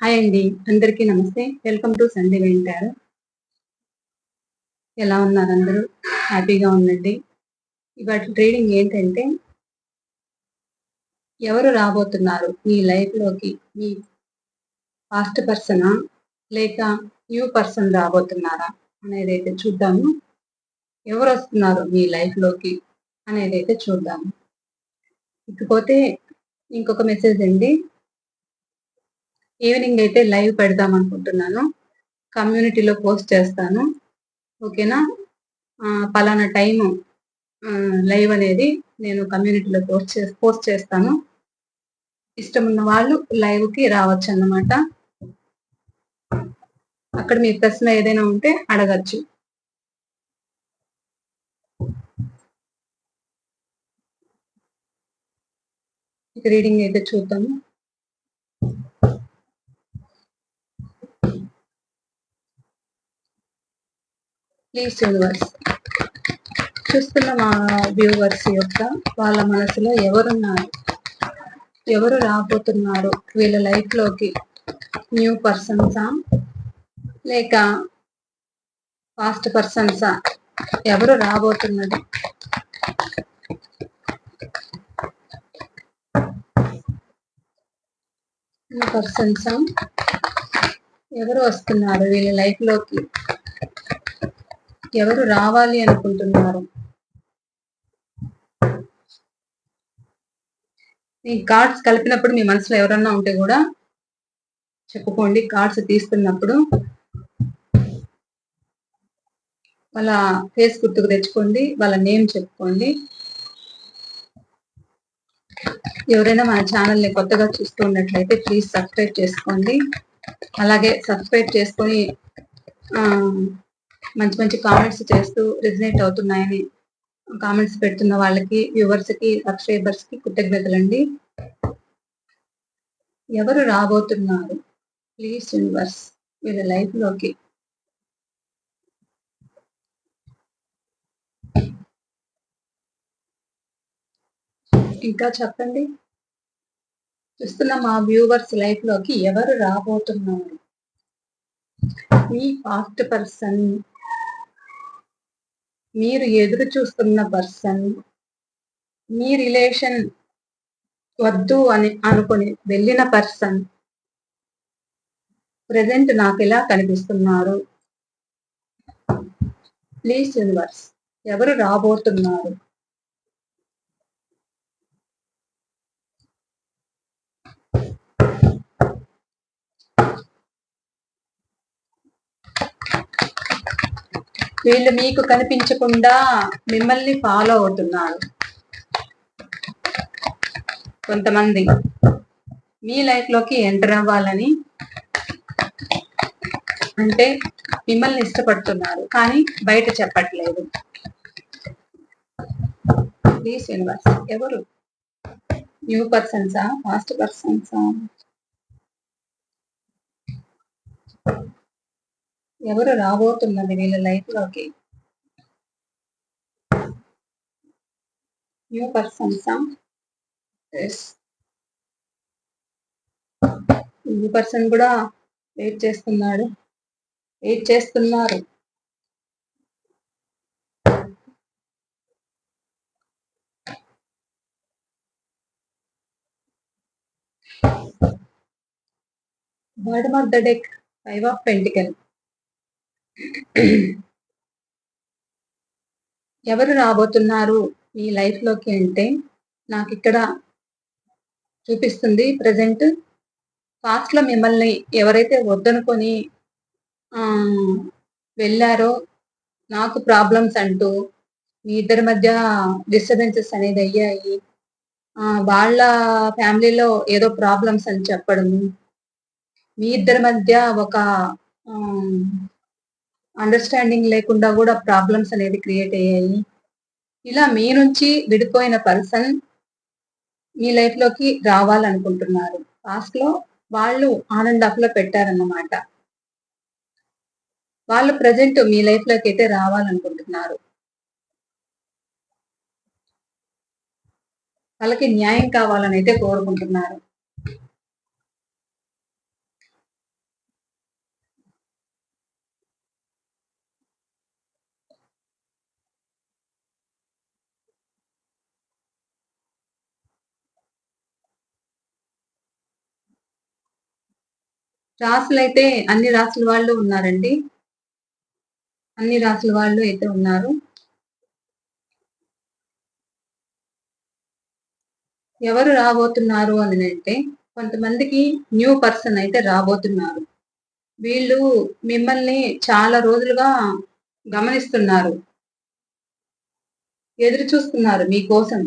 Hi అండి. అందరికీ నమస్తే. వెల్కమ్ టు సండే వెంటారు ఎలా ఉన్నారు అందరూ? హ్యాపీగా ఉండండి. ఇవాటి ట్రేడింగ్ ఏంటంటే ఎవరు రాబోతున్నారు? మీ లైఫ్లోకి మీ పాస్ట్ పర్సనా? లేక న్యూ పర్సన్ రాబోతున్నారా? అనేది అయితే చూద్దాము. ఎవరు వస్తున్నారు మీ లైఫ్లోకి అనేది అయితే చూద్దాము. ఇకపోతే ఇంకొక మెసేజ్ అండి. ఈవినింగ్ అయితే లైవ్ పెడదాం అనుకుంటున్నాను. కమ్యూనిటీలో పోస్ట్ చేస్తాను. ఓకేనా పలానా టైము లైవ్ అనేది నేను కమ్యూనిటీలో పోస్ట్ చే పోస్ట్ చేస్తాను. ఇష్టం ఉన్న వాళ్ళు లైవ్కి రావచ్చు అన్నమాట. అక్కడ మీ ప్రశ్న ఏదైనా ఉంటే అడగచ్చు. రీడింగ్ అయితే చూద్దాము. ప్లీజ్ యూనివర్స్ చూస్తున్న మా వ్యూవర్స్ యొక్క వాళ్ళ మనసులో ఎవరున్నారు? ఎవరు రాబోతున్నారు? వీళ్ళ లైఫ్లోకి న్యూ పర్సన్సా లేక పాస్ట్ పర్సన్సా ఎవరు రాబోతున్నది పర్సన్సా ఎవరు వస్తున్నారు? వీళ్ళ లైఫ్లోకి ఎవరు రావాలి అనుకుంటున్నారు? మీ కార్డ్స్ కలిపినప్పుడు మీ మనసులో ఎవరన్నా ఉంటే కూడా చెప్పుకోండి. కార్డ్స్ తీసుకున్నప్పుడు వాళ్ళ ఫేస్ గుర్తుకు తెచ్చుకోండి. వాళ్ళ నేమ్ చెప్పుకోండి. ఎవరైనా మన ఛానల్ని కొత్తగా చూస్తూ ఉన్నట్లయితే ప్లీజ్ సబ్స్క్రైబ్ చేసుకోండి. అలాగే సబ్స్క్రైబ్ చేసుకొని మంచి మంచి కామెంట్స్ చేస్తూ రిజనేట్ అవుతున్నాయని కామెంట్స్ పెడుతున్న వాళ్ళకి వ్యూవర్స్కి సబ్స్క్రైబర్స్కి కృతజ్ఞతలండి. ఎవరు రాబోతున్నారు? ప్లీజ్ యూనివర్స్ వీళ్ళ లైఫ్లోకి. ఇంకా చెప్పండి. చూస్తున్న మా వ్యూవర్స్ లైఫ్లోకి ఎవరు రాబోతున్నారు? మీ పాస్ట్ పర్సన్ మీరు ఎదురు చూస్తున్న పర్సన్ మీ రిలేషన్ వద్దు అని అనుకుని వెళ్ళిన పర్సన్ ప్రజెంట్ నాకు ఎలా కనిపిస్తున్నారు? ప్లీజ్ యూనివర్స్ ఎవరు రాబోతున్నారు? వీళ్ళు మీకు కనిపించకుండా మిమ్మల్ని ఫాలో అవుతున్నారు. కొంతమంది మీ లైఫ్లోకి ఎంటర్ అవ్వాలని అంటే మిమ్మల్ని ఇష్టపడుతున్నారు కానీ బయట చెప్పట్లేదు. ప్లీజ్ యూనివర్స్ ఎవరు? న్యూ పర్సన్సా? ఫాస్ట్ పర్సన్సా? ఎవరు రాబోతున్నది వీళ్ళ లైఫ్లోకి? న్యూ పర్సన్సా న్యూ పర్సన్ కూడా వెయిట్ చేస్తున్నాడు. వెయిట్ చేస్తున్నారు. Bottom of the deck five of pentacle ఎవరు రాబోతున్నారు మీ లైఫ్లోకి అంటే నాకు ఇక్కడ చూపిస్తుంది ప్రజెంట్ పాస్ట్లో మిమ్మల్ని ఎవరైతే వద్దనుకొని వెళ్ళారో నాకు ప్రాబ్లమ్స్ అంటూ మీ ఇద్దరి మధ్య డిస్టర్బెన్సెస్ అనేది అయ్యాయి. వాళ్ళ ఫ్యామిలీలో ఏదో ప్రాబ్లమ్స్ అని చెప్పడము. మీ ఇద్దరి మధ్య ఒక అండర్స్టాండింగ్ లేకుండా కూడా ప్రాబ్లమ్స్ అనేది క్రియేట్ అయ్యాయి. ఇలా మీ నుంచి విడిపోయిన పర్సన్ మీ లైఫ్లోకి రావాలనుకుంటున్నారు. పాస్ట్లో వాళ్ళు ఆన్ అండ్ ఆఫ్ పెట్టారన్నమాట. వాళ్ళు ప్రజెంట్ మీ లైఫ్లోకి అయితే రావాలనుకుంటున్నారు. వాళ్ళకి న్యాయం కావాలని అయితే కోరుకుంటున్నారు. రాసులు అయితే అన్ని రాసుల వాళ్ళు ఉన్నారండి. అన్ని రాసుల వాళ్ళు అయితే ఉన్నారు. ఎవరు రాబోతున్నారు అని అంటే కొంతమందికి న్యూ పర్సన్ అయితే రాబోతున్నారు. వీళ్ళు మిమ్మల్ని చాలా రోజులుగా గమనిస్తున్నారు. ఎదురు చూస్తున్నారు మీకోసం.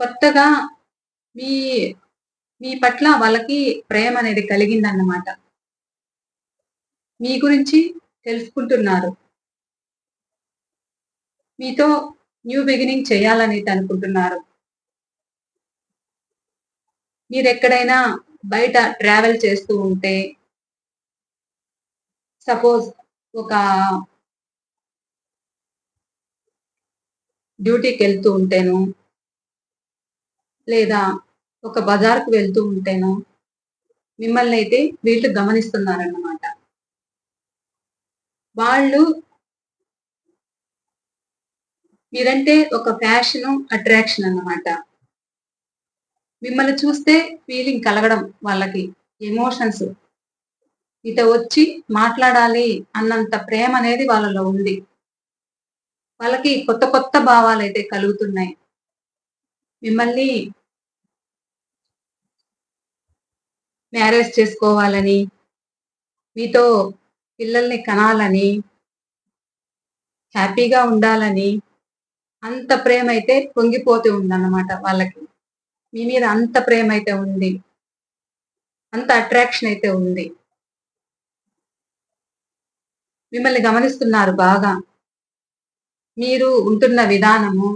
కొత్తగా మీ మీ పట్ల వాళ్ళకి ప్రేమ అనేది కలిగిందన్నమాట. మీ గురించి తెలుసుకుంటున్నారు. మీతో న్యూ బిగినింగ్ చేయాలని అనుకుంటున్నారు. మీరు ఎక్కడైనా బయట ట్రావెల్ చేస్తూ ఉంటే సపోజ్ ఒక డ్యూటీకి వెళ్తూ ఉంటేను లేదా ఒక బజార్కు వెళ్తూ ఉంటేను మిమ్మల్ని అయితే వీళ్ళు గమనిస్తున్నారన్నమాట. వాళ్ళు మీరంటే ఒక ఫ్యాషన్ అట్రాక్షన్ అన్నమాట. మిమ్మల్ని చూస్తే ఫీలింగ్ కలగడం వాళ్ళకి ఎమోషన్స్. ఇట వచ్చి మాట్లాడాలి అన్నంత ప్రేమ అనేది వాళ్ళలో ఉంది. వాళ్ళకి కొత్త కొత్త భావాలు అయితే కలుగుతున్నాయి. మిమ్మల్ని మ్యారేజ్ చేసుకోవాలని మీతో పిల్లల్ని కనాలని హ్యాపీగా ఉండాలని అంత ప్రేమ అయితే పొంగిపోతూ ఉందన్నమాట వాళ్ళకి. మీ మీద అంత ప్రేమ అయితే ఉంది. అంత అట్రాక్షన్ అయితే ఉంది. మిమ్మల్ని గమనిస్తున్నారు బాగా. మీరు ఉంటున్న విధానము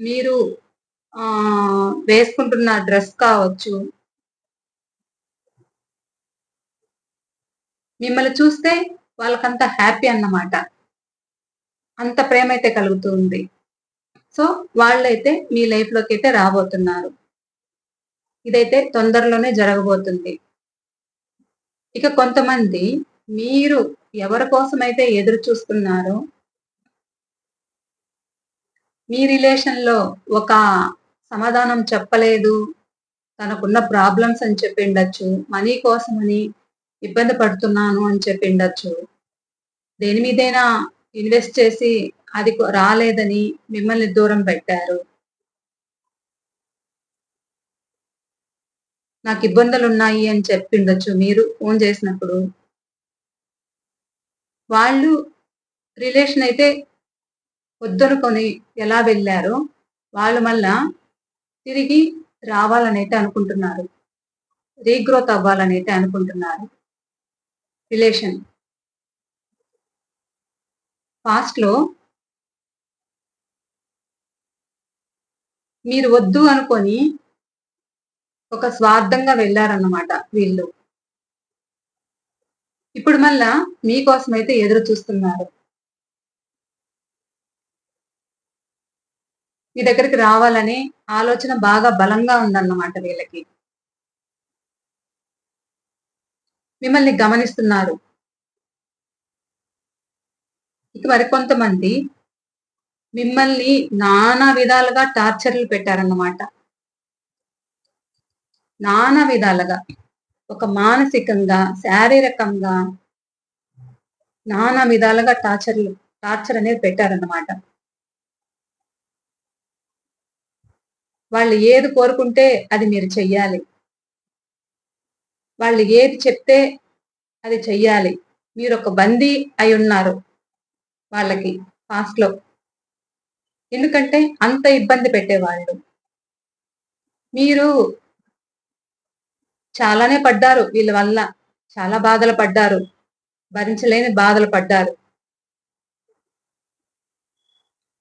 మీరు వేసుకుంటున్న డ్రెస్ కావచ్చు మిమ్మల్ని చూస్తే వాళ్ళకంత హ్యాపీ అన్నమాట. అంత ప్రేమ అయితే కలుగుతుంది సో వాళ్ళైతే మీ లైఫ్లోకి అయితే రాబోతున్నారు. ఇదైతే తొందరలోనే జరగబోతుంది. ఇక కొంతమంది మీరు ఎవరి కోసమైతే ఎదురు చూస్తున్నారో మీ రిలేషన్లో ఒక సమాధానం చెప్పలేదు తనకున్న ప్రాబ్లమ్స్ అని చెప్పిండొచ్చు మనీ కోసమని ఇబ్బంది పడుతున్నాను అని చెప్పి ఉండొచ్చు. దేని మీదైనా ఇన్వెస్ట్ చేసి అది రాలేదని మిమ్మల్ని దూరం పెట్టారు. నాకు ఇబ్బందులు ఉన్నాయి అని చెప్పిండొచ్చు మీరు ఫోన్ చేసినప్పుడు వాళ్ళు రిలేషన్ అయితే వద్దనుకొని ఎలా వెళ్ళారో వాళ్ళు మళ్ళా తిరిగి రావాలని అయితే అనుకుంటున్నారు. రీగ్రోత్ అవ్వాలని అయితే అనుకుంటున్నారు. రిలేషన్. పాస్ట్లో మీరు వద్దు అనుకొని ఒక స్వార్థంగా వెళ్ళారన్నమాట వీళ్ళు. ఇప్పుడు మళ్ళా మీకోసం అయితే ఎదురు చూస్తున్నారు. మీ దగ్గరికి రావాలనే ఆలోచన బాగా బలంగా ఉందన్నమాట వీళ్ళకి. మిమ్మల్ని గమనిస్తున్నారు. ఇక మరికొంతమంది మిమ్మల్ని నానా విధాలుగా టార్చర్లు పెట్టారన్నమాట. నానా విధాలుగా. ఒక మానసికంగా శారీరకంగా నానా విధాలుగా టార్చర్లు టార్చర్ అనేది పెట్టారన్నమాట. వాళ్ళు ఏది కోరుకుంటే అది మీరు చెయ్యాలి. వాళ్ళు ఏది చెప్తే అది చెయ్యాలి. మీరు ఒక బందీ అయి ఉన్నారు వాళ్ళకి పాస్ట్లో. ఎందుకంటే అంత ఇబ్బంది పెట్టేవాళ్ళు. మీరు చాలానే పడ్డారు వీళ్ళ వల్ల. చాలా బాధలు పడ్డారు. భరించలేని బాధలు పడ్డారు.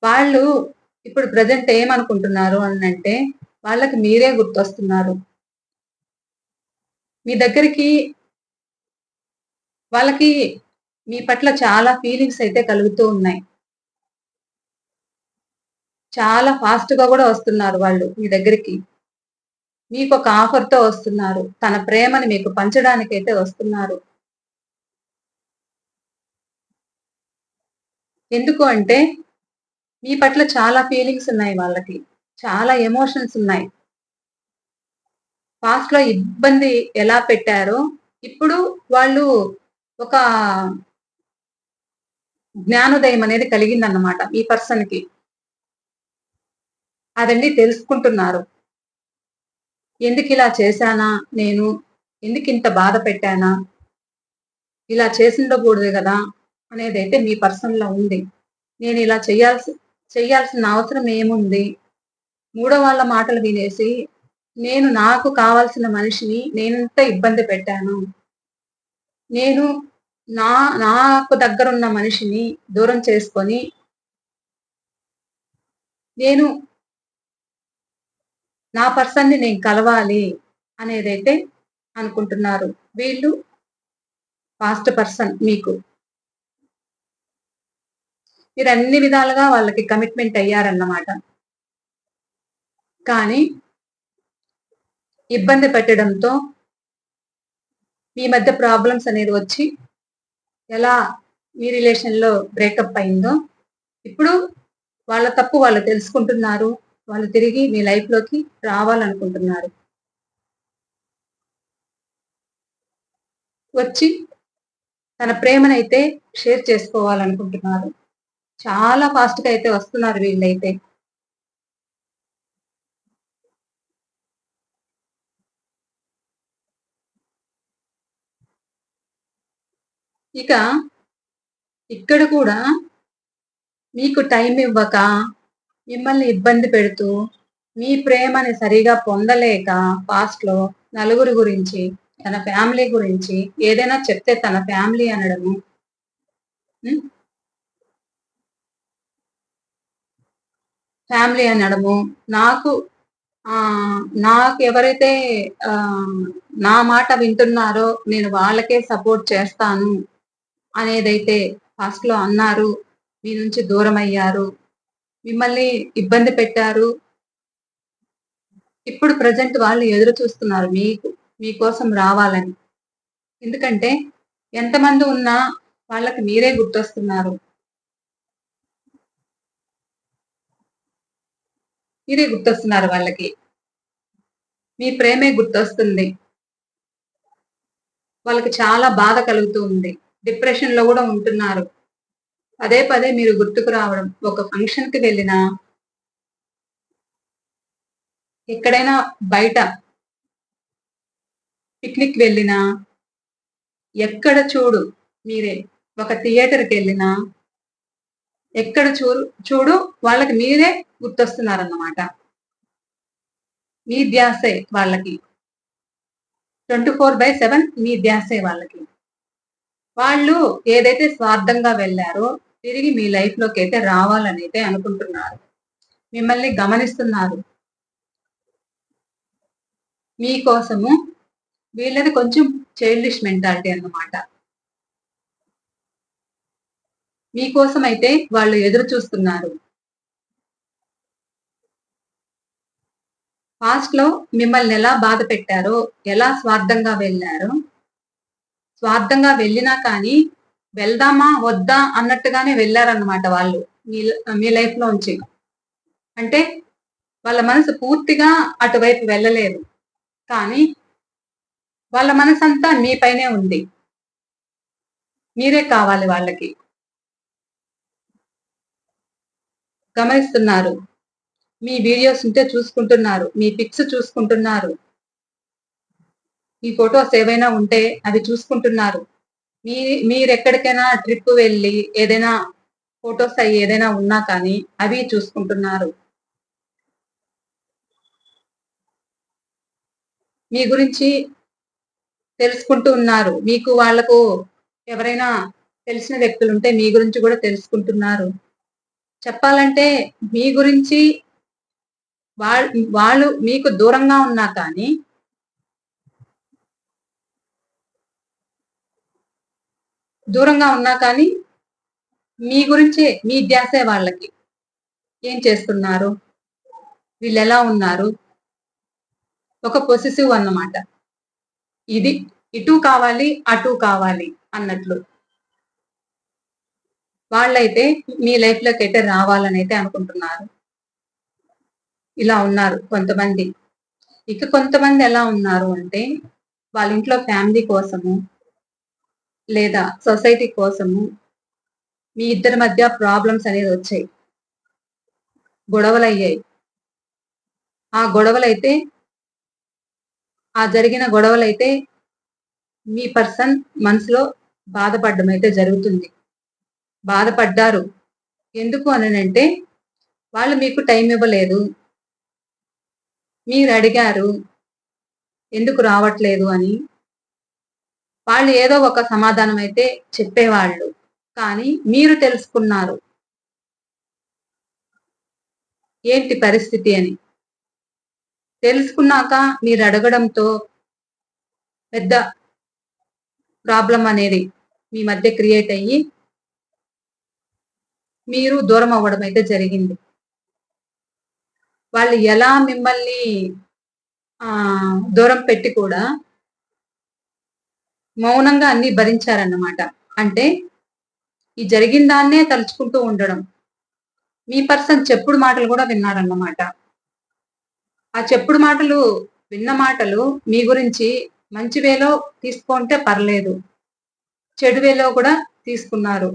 వాళ్ళు ఇప్పుడు ప్రజెంట్ ఏమనుకుంటున్నారు అని అంటే వాళ్ళకి మీరే గుర్తొస్తున్నారు. మీ దగ్గరికి వాళ్ళకి మీ పట్ల చాలా ఫీలింగ్స్ అయితే కలుగుతూ ఉన్నాయి. చాలా ఫాస్ట్గా కూడా వస్తున్నారు వాళ్ళు మీ దగ్గరికి. మీకు ఒక ఆఫర్తో వస్తున్నారు. తన ప్రేమని మీకు పంచడానికైతే వస్తున్నారు. ఎందుకు అంటే మీ పట్ల చాలా ఫీలింగ్స్ ఉన్నాయి వాళ్ళకి. చాలా ఎమోషన్స్ ఉన్నాయి. పాస్ట్లో ఇబ్బంది ఎలా పెట్టారో ఇప్పుడు వాళ్ళు ఒక జ్ఞానోదయం అనేది కలిగిందన్నమాట ఈ పర్సన్కి. అదండి తెలుసుకుంటున్నారు. ఎందుకు ఇలా చేశానా నేను? ఎందుకు ఇంత బాధ పెట్టానా? ఇలా చేసిండకూడదు కదా అనేది అయితే మీ పర్సన్లో ఉంది. నేను ఇలా చేయాల్సి చేయాల్సిన అవసరం ఏముంది? మూడో వాళ్ళ మాటలు వినేసి నేను నాకు కావాల్సిన మనిషిని నేనెంత ఇబ్బంది పెట్టాను. నేను నా నాకు దగ్గరున్న మనిషిని దూరం చేసుకొని నేను నా పర్సన్ని నేను కలవాలి అనేదైతే అనుకుంటున్నారు. వీళ్ళు ఫాస్ట్ పర్సన్ మీకు. మీరు అన్ని విధాలుగా వాళ్ళకి కమిట్మెంట్ అయ్యారన్నమాట. కానీ ఇబ్బంది పెట్టడంతో మీ మధ్య ప్రాబ్లమ్స్ అనేది వచ్చి ఎలా మీ రిలేషన్లో బ్రేకప్ అయిందో ఇప్పుడు వాళ్ళ తప్పు వాళ్ళు తెలుసుకుంటున్నారు వాళ్ళు తిరిగి మీ లైఫ్లోకి రావాలనుకుంటున్నారు. వచ్చి తన ప్రేమనైతే షేర్ చేసుకోవాలనుకుంటున్నారు. చాలా ఫాస్ట్గా అయితే వస్తున్నారు వీళ్ళైతే. ఇక ఇక్కడ కూడా మీకు టైం ఇవ్వక మిమ్మల్ని ఇబ్బంది పెడుతూ మీ ప్రేమని సరిగా పొందలేక పాస్ట్లో నలుగురి గురించి తన ఫ్యామిలీ గురించి ఏదైనా చెప్తే తన ఫ్యామిలీ అనడము. ఫ్యామిలీ అనడము. నాకు నాకు ఎవరైతే నా మాట వింటున్నారో నేను వాళ్ళకే సపోర్ట్ చేస్తాను. అనేదైతే ఫస్ట్లో అన్నారు మీ నుంచి దూరం అయ్యారు మిమ్మల్ని ఇబ్బంది పెట్టారు. ఇప్పుడు ప్రజెంట్ వాళ్ళు ఎదురు చూస్తున్నారు మీకు మీకోసం రావాలని. ఎందుకంటే ఎంతమంది ఉన్నా వాళ్ళకి మీరే గుర్తొస్తున్నారు. మీరే గుర్తొస్తున్నారు వాళ్ళకి. మీ ప్రేమే గుర్తొస్తుంది. వాళ్ళకి చాలా బాధ కలుగుతూ ఉంది. డిప్రెషన్లో కూడా ఉంటున్నారు. పదే పదే మీరు గుర్తుకు రావడం ఒక ఫంక్షన్కి వెళ్ళినా ఎక్కడైనా బయట పిక్నిక్ వెళ్ళినా ఎక్కడ చూడు మీరే ఒక థియేటర్కి వెళ్ళినా ఎక్కడ చూడు చూడు వాళ్ళకి మీరే గుర్తొస్తున్నారన్నమాట. మీ ధ్యాసే వాళ్ళకి. ట్వంటీ ఫోర్ బై సెవెన్ మీ ధ్యాసే వాళ్ళకి. వాళ్ళు ఏదైతే స్వార్థంగా వెళ్ళారో తిరిగి మీ లైఫ్లోకి అయితే రావాలని అయితే అనుకుంటున్నారు. మిమ్మల్ని గమనిస్తున్నారు. మీకోసము వీళ్ళది కొంచెం చైల్డిష్ మెంటాలిటీ అన్నమాట. మీకోసం అయితే వాళ్ళు ఎదురు చూస్తున్నారు. పాస్ట్లో మిమ్మల్ని ఎలా బాధ పెట్టారో ఎలా స్వార్థంగా వెళ్ళారో స్వార్థంగా వెళ్ళినా కానీ వెళ్దామా వద్దా అన్నట్టుగానే వెళ్ళారన్నమాట వాళ్ళు మీ మీ లైఫ్ లోంచి అంటే వాళ్ళ మనసు పూర్తిగా అటువైపు వెళ్ళలేదు. కానీ వాళ్ళ మనసు అంతా మీ పైనే ఉంది. మీరే కావాలి వాళ్ళకి. గమనిస్తున్నారు. మీ వీడియోస్ ఉంటే చూసుకుంటున్నారు. మీ పిక్స్ చూసుకుంటున్నారు. మీ ఫొటోస్ ఏవైనా ఉంటే అవి చూసుకుంటున్నారు. మీ మీరు ఎక్కడికైనా ట్రిప్ వెళ్ళి ఏదైనా ఫొటోస్ అవి ఏదైనా ఉన్నా కానీ అవి చూసుకుంటున్నారు. మీ గురించి తెలుసుకుంటూ ఉన్నారు. మీకు వాళ్ళకు ఎవరైనా తెలిసిన వ్యక్తులు ఉంటే మీ గురించి కూడా తెలుసుకుంటున్నారు. చెప్పాలంటే మీ గురించి వాళ్ళు మీకు దూరంగా ఉన్నా కానీ దూరంగా ఉన్నా కానీ మీ గురించే మీ ధ్యాసే వాళ్ళకి. ఏం చేస్తున్నారు? వీళ్ళు ఎలా ఉన్నారు? ఒక పొసిసివ్ అన్నమాట. ఇది ఇటు కావాలి అటు కావాలి అన్నట్లు. వాళ్ళైతే మీ లైఫ్లోకి అయితే రావాలని అయితే అనుకుంటున్నారు. ఇలా ఉన్నారు కొంతమంది. ఇక కొంతమంది ఎలా ఉన్నారు అంటే వాళ్ళ ఇంట్లో ఫ్యామిలీ కోసము లేదా సొసైటీ కోసము మీ ఇద్దరి మధ్య ప్రాబ్లమ్స్ అనేది వచ్చాయి. గొడవలు అయ్యాయి ఆ గొడవలైతే ఆ జరిగిన గొడవలైతే మీ పర్సన్ మనసులో బాధపడడం అయితే జరుగుతుంది. బాధపడ్డారు. ఎందుకు అని అంటే వాళ్ళు మీకు టైం ఇవ్వలేదు. మీరు అడిగారు. ఎందుకు రావట్లేదు అని వాళ్ళు ఏదో ఒక సమాధానం అయితే చెప్పేవాళ్ళు. కానీ మీరు తెలుసుకున్నారు. ఏంటి పరిస్థితి అని. తెలుసుకున్నాక మీరు అడగడంతో పెద్ద ప్రాబ్లం అనేది మీ మధ్య క్రియేట్ అయ్యి మీరు దూరం అవ్వడం అయితే జరిగింది. వాళ్ళు ఎలా మిమ్మల్ని దూరం పెట్టి కూడా మౌనంగా అన్ని భరించారన్నమాట. అంటే ఈ జరిగిన దాన్నే తలుచుకుంటూ ఉండడం. మీ పర్సన్ చెప్పుడు మాటలు కూడా విన్నారన్నమాట ఆ చెప్పుడు మాటలు విన్న మాటలు మీ గురించి మంచి వేలో తీసుకుంటే పర్లేదు. చెడు వేలో కూడా తీసుకున్నారు.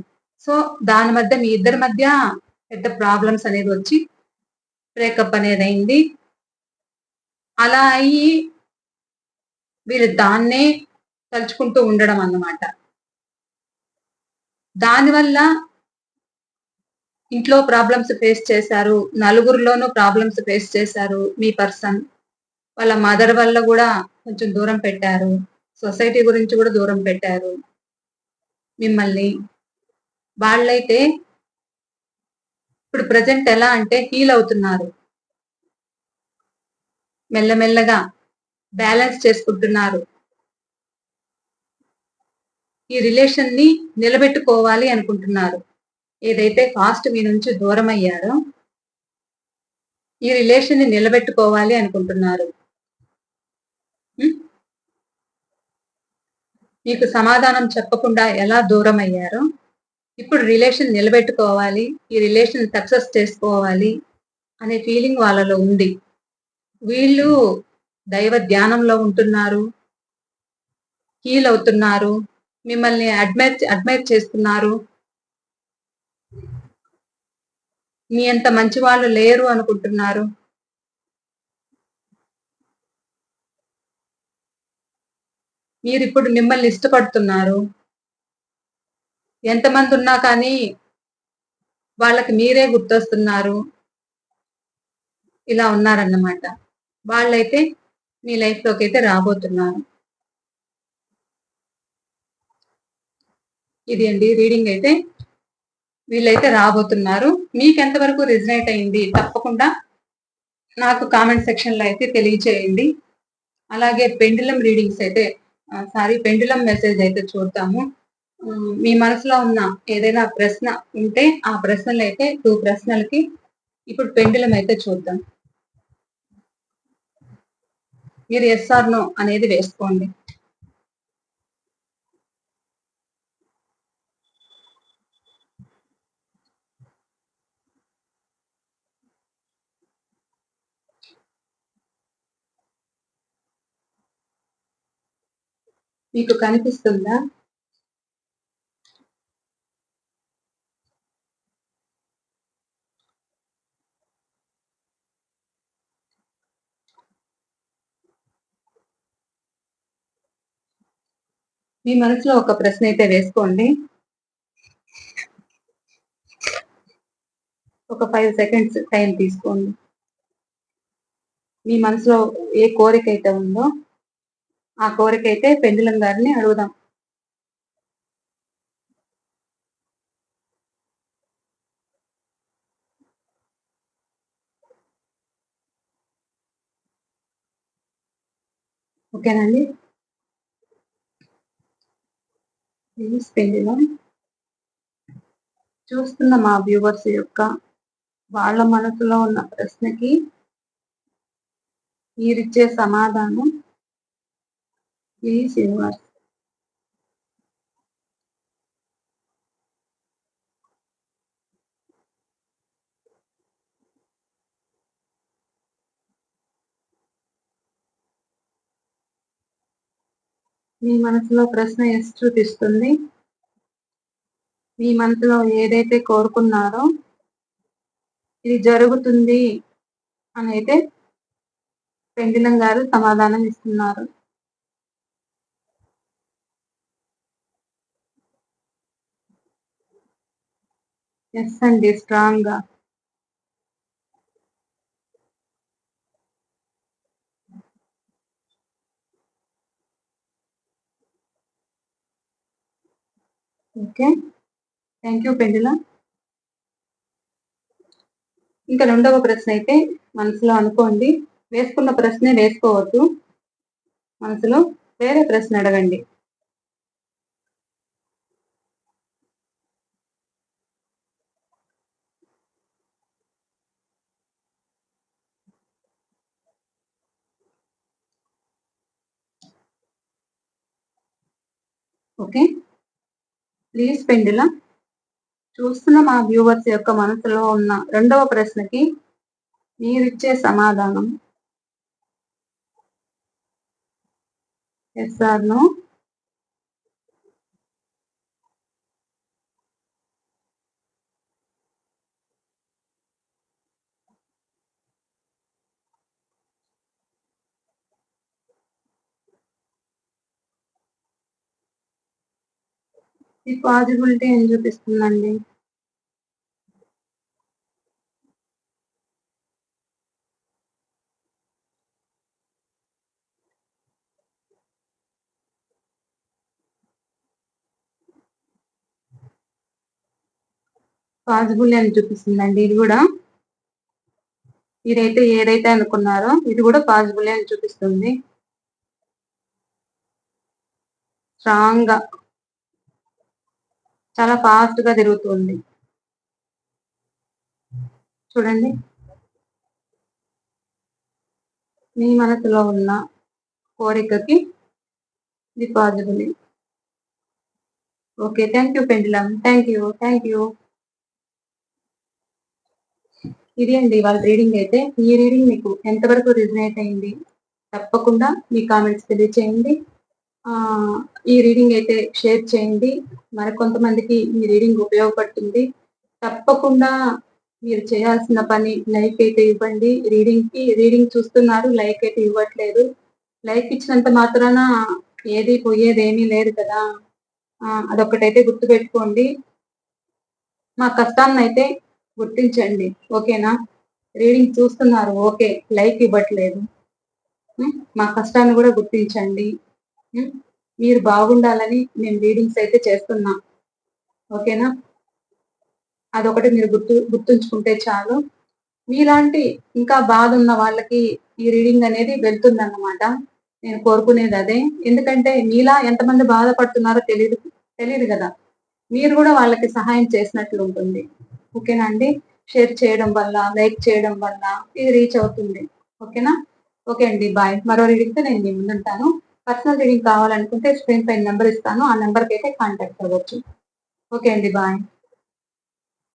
సో దాని మధ్య మీ ఇద్దరి మధ్య పెద్ద ప్రాబ్లమ్స్ అనేది వచ్చి బ్రేకప్ అనేది అయింది. అలా అయ్యి వీళ్ళు దాన్నే తలుచుకుంటూ ఉండడం అన్నమాట. దానివల్ల ఇంట్లో ప్రాబ్లమ్స్ ఫేస్ చేశారు నలుగురిలోనూ ప్రాబ్లమ్స్ ఫేస్ చేశారు మీ పర్సన్. వాళ్ళ మదర్ వల్ల కూడా కొంచెం దూరం పెట్టారు సొసైటీ గురించి కూడా దూరం పెట్టారు మిమ్మల్ని. వాళ్ళైతే ఇప్పుడు ప్రజెంట్ ఎలా అంటే హీల్ అవుతున్నారు. మెల్లమెల్లగా బ్యాలెన్స్ చేసుకుంటున్నారు. ఈ రిలేషన్ని నిలబెట్టుకోవాలి అనుకుంటున్నారు. ఏదైతే ఫాస్ట్ మీ నుంచి దూరం అయ్యారో ఈ రిలేషన్ని నిలబెట్టుకోవాలి అనుకుంటున్నారు. మీకు సమాధానం చెప్పకుండా ఎలా దూరం అయ్యారో ఇప్పుడు రిలేషన్ నిలబెట్టుకోవాలి ఈ రిలేషన్ సక్సెస్ చేసుకోవాలి అనే ఫీలింగ్ వాళ్ళలో ఉంది. వీళ్ళు దైవ ధ్యానంలో ఉంటున్నారు హీల్ అవుతున్నారు మిమ్మల్ని అడ్మైర్ అడ్మైర్ చేస్తున్నారు. మీ అంత మంచి వాళ్ళు లేరు అనుకుంటున్నారు. మీరు ఇప్పుడు మిమ్మల్ని ఇష్టపడుతున్నారు. ఎంతమంది ఉన్నా కానీ వాళ్ళకి మీరే గుర్తొస్తున్నారు. ఇలా ఉన్నారన్నమాట. వాళ్ళైతే మీ లైఫ్లోకి అయితే రాబోతున్నారు. ఇది అండి రీడింగ్ అయితే వీళ్ళైతే రాబోతున్నారు. మీకు ఎంతవరకు రిజనేట్ అయింది? తప్పకుండా నాకు కామెంట్ సెక్షన్లో అయితే తెలియచేయండి. అలాగే పెండులం రీడింగ్స్ అయితే సారీ పెండులం మెసేజ్ అయితే చూద్దాము. మీ మనసులో ఉన్న ఏదైనా ప్రశ్న ఉంటే ఆ ప్రశ్నలు అయితే టూ ప్రశ్నలకి ఇప్పుడు పెండులం అయితే చూద్దాం. మీరు ఎస్ఆర్నో నో అనేది వేసుకోండి. మీకు కనిపిస్తుందా? మీ మనసులో ఒక ప్రశ్న అయితే వేసుకోండి. ఒక ఫైవ్ సెకండ్స్ టైం తీసుకోండి. మీ మనసులో ఏ కోరిక అయితే ఉందో ఆ కోరిక అయితే పెండులం గారిని అడుగుదాం. ఓకేనండి పెండులం చూస్తున్న మా వ్యూవర్స్ యొక్క వాళ్ళ మనసులో ఉన్న ప్రశ్నకి మీరిచ్చే సమాధానం మీ మనసులో ప్రశ్న ఎస్ చూపిస్తుంది. మీ మనసులో ఏదైతే కోరుకున్నారో ఇది జరుగుతుంది అని అయితే పెండిలం గారు సమాధానం ఇస్తున్నారు. ఎస్ అండి స్ట్రాంగ్గా. ఓకే థ్యాంక్ యూ పెండిల ఇంకా రెండవ ప్రశ్న అయితే మనసులో అనుకోండి. వేసుకున్న ప్రశ్నే వేసుకోవద్దు. మనసులో వేరే ప్రశ్న అడగండి. ఓకే. ప్లీజ్ పెండుల చూస్తున్న మా వ్యూవర్స్ యొక్క మనసులో ఉన్న రెండవ ప్రశ్నకి మీరిచ్చే సమాధానం. ఎస్ ఆర్ నో ఈ పాజిబిలిటీ ఏం చూపిస్తుందండి? పాజిబుల్ అని చూపిస్తుందండి? ఇది కూడా ఇదైతే ఏదైతే అనుకున్నారో ఇది కూడా పాజిబుల్ అని చూపిస్తుంది? స్ట్రాంగ్గా చాలా ఫాస్ట్గా తిరుగుతుంది. చూడండి. మీ మనసులో ఉన్న కోరికకి ఇది possible okay thank you pendulum thank you thank you ఇది అండి వాళ్ళ రీడింగ్ అయితే. ఈ రీడింగ్ మీకు ఎంతవరకు రిజనేట్ అయింది? తప్పకుండా మీ కామెంట్స్ తెలియచేయండి. ఈ రీడింగ్ అయితే షేర్ చేయండి. మరికొంతమందికి ఈ రీడింగ్ ఉపయోగపడుతుంది. తప్పకుండా మీరు చేయాల్సిన పని లైక్ అయితే ఇవ్వండి. రీడింగ్కి రీడింగ్ చూస్తున్నారు లైక్ అయితే ఇవ్వట్లేదు. లైక్ ఇచ్చినంత మాత్రాన ఏది పోయేది ఏమీ లేదు కదా. అదొకటైతే గుర్తు పెట్టుకోండి మా కష్టాన్ని అయితే గుర్తించండి. ఓకేనా? రీడింగ్ చూస్తున్నారు ఓకే. లైక్ ఇవ్వట్లేదు. మా కష్టాన్ని కూడా గుర్తించండి. మీరు బాగుండాలని మేము రీడింగ్స్ అయితే చేస్తున్నాం. ఓకేనా? అదొకటి మీరు గుర్తు గుర్తుంచుకుంటే చాలు. మీలాంటి ఇంకా బాధ ఉన్న వాళ్ళకి ఈ రీడింగ్ అనేది వెళ్తుందన్నమాట. నేను కోరుకునేది అదే. ఎందుకంటే మీలా ఎంతమంది బాధపడుతున్నారో తెలియదు తెలియదు కదా. మీరు కూడా వాళ్ళకి సహాయం చేసినట్లు ఉంటుంది. ఓకేనా అండి? షేర్ చేయడం వల్ల లైక్ చేయడం వల్ల ఇది రీచ్ అవుతుంది. ఓకేనా? ఓకే అండి బాయ్. మరో రీడింగ్తో నేను మీ ముందుంటాను. పర్సనల్ రీడింగ్ కావాలనుకుంటే స్క్రీన్ పై నెంబర్ ఇస్తాను. ఆ నెంబర్కి అయితే కాంటాక్ట్ అవ్వచ్చు. ఓకే అండి బాయ్.